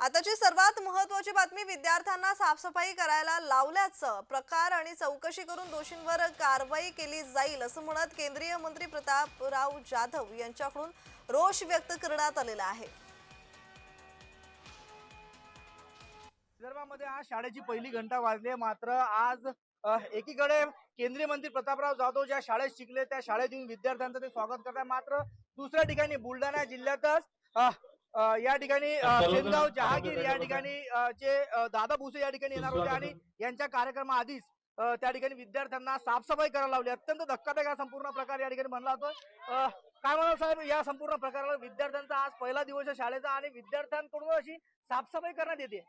आताची सर्वात महत्वाची बातमी विद्यार्थ्यांना साफसफाई करायला लावल्याचं प्रकार आणि चौकशी करून दोषींवर कारवाई केली जाईल असं म्हणत केंद्रीय मंत्री प्रतापराव जाधव यांच्याकडून रोष व्यक्त करण्यात आलेला आहे. विदर्भामध्ये आज शाळेची पहिली घंटा वाजली मात्र आज एकीकडे केंद्रीय मंत्री प्रतापराव जाधव ज्या शाळेत शिकले त्या शाळेत येऊन विद्यार्थ्यांचं ते स्वागत करतात मात्र दुसऱ्या ठिकाणी बुलढाणा जिल्ह्यातच या ठिकाणी सेनगाव जहागीर या ठिकाणी जे दादा भुसे या ठिकाणी येणार होते आणि यांच्या कार्यक्रमाआधीच त्या ठिकाणी विद्यार्थ्यांना साफसफाई करायला लावली. अत्यंत धक्कादायक हा संपूर्ण प्रकार या ठिकाणी म्हणला जातो अ, काय म्हणाल साहेब या संपूर्ण प्रकाराला विद्यार्थ्यांचा आज पहिला दिवस आहे शाळेचा आणि विद्यार्थ्यांकडून अशी साफसफाई करण्यात येते.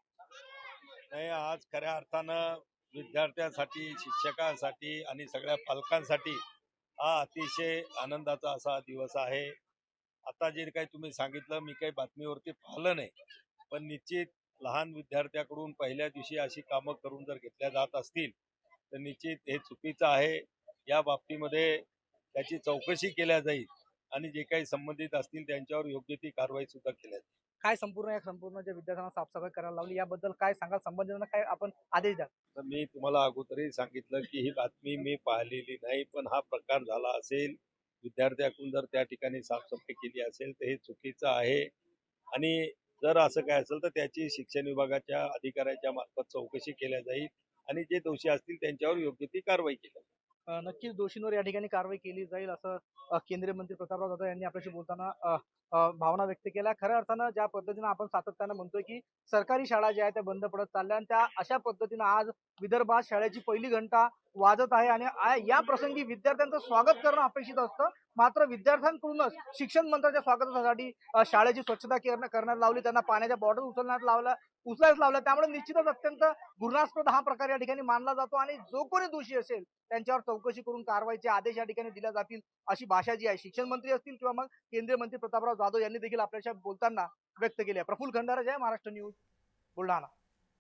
नाही आज खऱ्या अर्थानं विद्यार्थ्यांसाठी शिक्षकांसाठी आणि सगळ्या पालकांसाठी हा अतिशय आनंदाचा असा दिवस आहे. आता जे काही तुम्ही सांगितलं मी काही बातमीवरती पाहिलं नाही. पण निश्चित लहान विद्यार्थ्याकडून पहिल्या दिवशी अशी कामं करून जर घेतल्या जात असतील तर निश्चित हे चुकीचं आहे. या बाबतीमध्ये त्याची चौकशी केल्या जाईल आणि जे काही संबंधित असतील त्यांच्यावर योग्य ती कारवाई सुद्धा केल्या जाईल. काय संपूर्ण या संपूर्ण ज्या विद्यार्थ्यांना साफसफाई करायला लावली याबद्दल काय सांगाल? संबंधितांना काय आपण आदेश द्या तर मी तुम्हाला अगोदरही सांगितलं की ही बातमी मी पाहिलेली नाही पण हा प्रकार झाला असेल. विद्यार्थ्याकडून जर त्या ठिकाणी साफसफाई केली असेल तर हे चुकीचं आहे आणि जर असं काय असेल तर त्याची शिक्षण विभागाच्या अधिकाऱ्याच्या मार्फत चौकशी केल्या जाईल आणि जे दोषी असतील त्यांच्यावर योग्य ती कारवाई केली जाईल. नक्कीच दोषींवर या ठिकाणी कारवाई केली जाईल असं केंद्रीय मंत्री प्रतापराव जाधव यांनी आपल्याशी बोलताना भावना व्यक्त केल्या. खऱ्या अर्थानं ज्या पद्धतीनं आपण सातत्यानं म्हणतोय की सरकारी शाळा ज्या आहेत त्या बंद पडत चालल्या आणि त्या अशा पद्धतीनं आज विदर्भात शाळेची पहिली घंटा वाजत आहे आणि या प्रसंगी विद्यार्थ्यांचं स्वागत करणं अपेक्षित असतं. मात्र विद्यार्थ्यांकडूनच शिक्षण मंत्र्यांच्या स्वागतासाठी शाळेची स्वच्छता करण्यात लावली. त्यांना पाण्याच्या बॉटल उचलण्यात लावल्या उचलायच लावल्या. त्यामुळे निश्चितच अत्यंत घृणास्पद हा प्रकार या ठिकाणी मानला जातो. आणि जो कोणी दोषी असेल त्यांच्यावर चौकशी करून कारवाईचे आदेश या ठिकाणी दिल्या जातील अशी भाषा जी आहे. शिक्षण मंत्री असतील किंवा मग केंद्रीय मंत्री प्रतापराव जाधव यांनी देखील आपल्याशी बोलताना व्यक्त केली आहे. प्रफुल्ल खंडारा जय महाराष्ट्र न्यूज बुलढाणा.